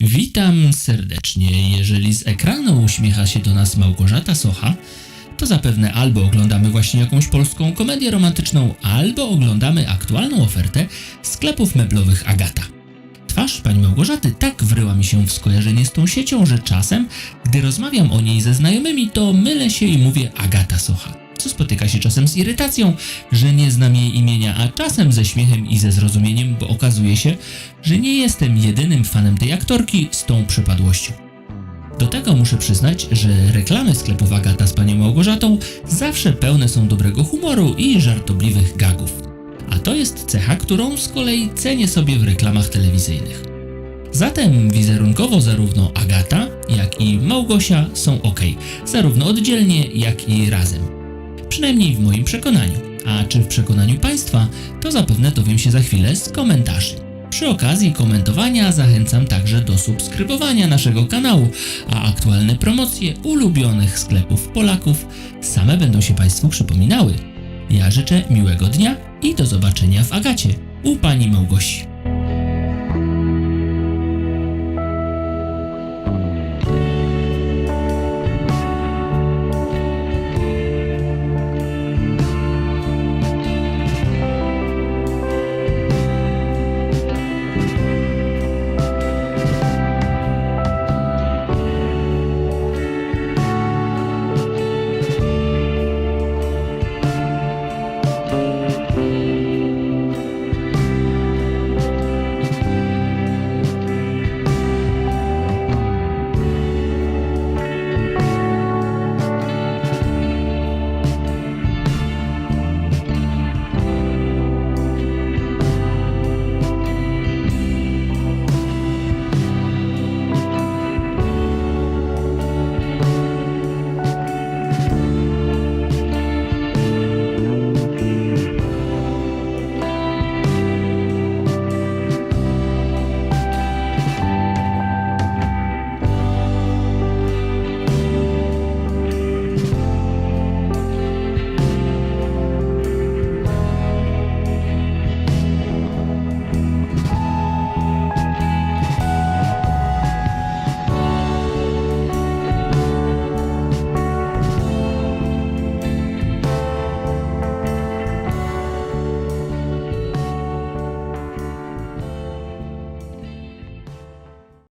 Witam serdecznie. Jeżeli z ekranu uśmiecha się do nas Małgorzata Socha, to zapewne albo oglądamy właśnie jakąś polską komedię romantyczną, albo oglądamy aktualną ofertę sklepów meblowych Agata. Twarz pani Małgorzaty tak wryła mi się w skojarzenie z tą siecią, że czasem, gdy rozmawiam o niej ze znajomymi, to mylę się i mówię Agata Socha. Co spotyka się czasem z irytacją, że nie znam jej imienia, a czasem ze śmiechem i ze zrozumieniem, bo okazuje się, że nie jestem jedynym fanem tej aktorki z tą przypadłością. Do tego muszę przyznać, że reklamy sklepów Agata z panią Małgorzatą zawsze pełne są dobrego humoru i żartobliwych gagów. A to jest cecha, którą z kolei cenię sobie w reklamach telewizyjnych. Zatem wizerunkowo zarówno Agata, jak i Małgosia są ok, zarówno oddzielnie, jak i razem. Przynajmniej w moim przekonaniu. A czy w przekonaniu Państwa, to zapewne dowiem się za chwilę z komentarzy. Przy okazji komentowania zachęcam także do subskrybowania naszego kanału, a aktualne promocje ulubionych sklepów Polaków same będą się Państwu przypominały. Ja życzę miłego dnia i do zobaczenia w Agacie u Pani Małgosi.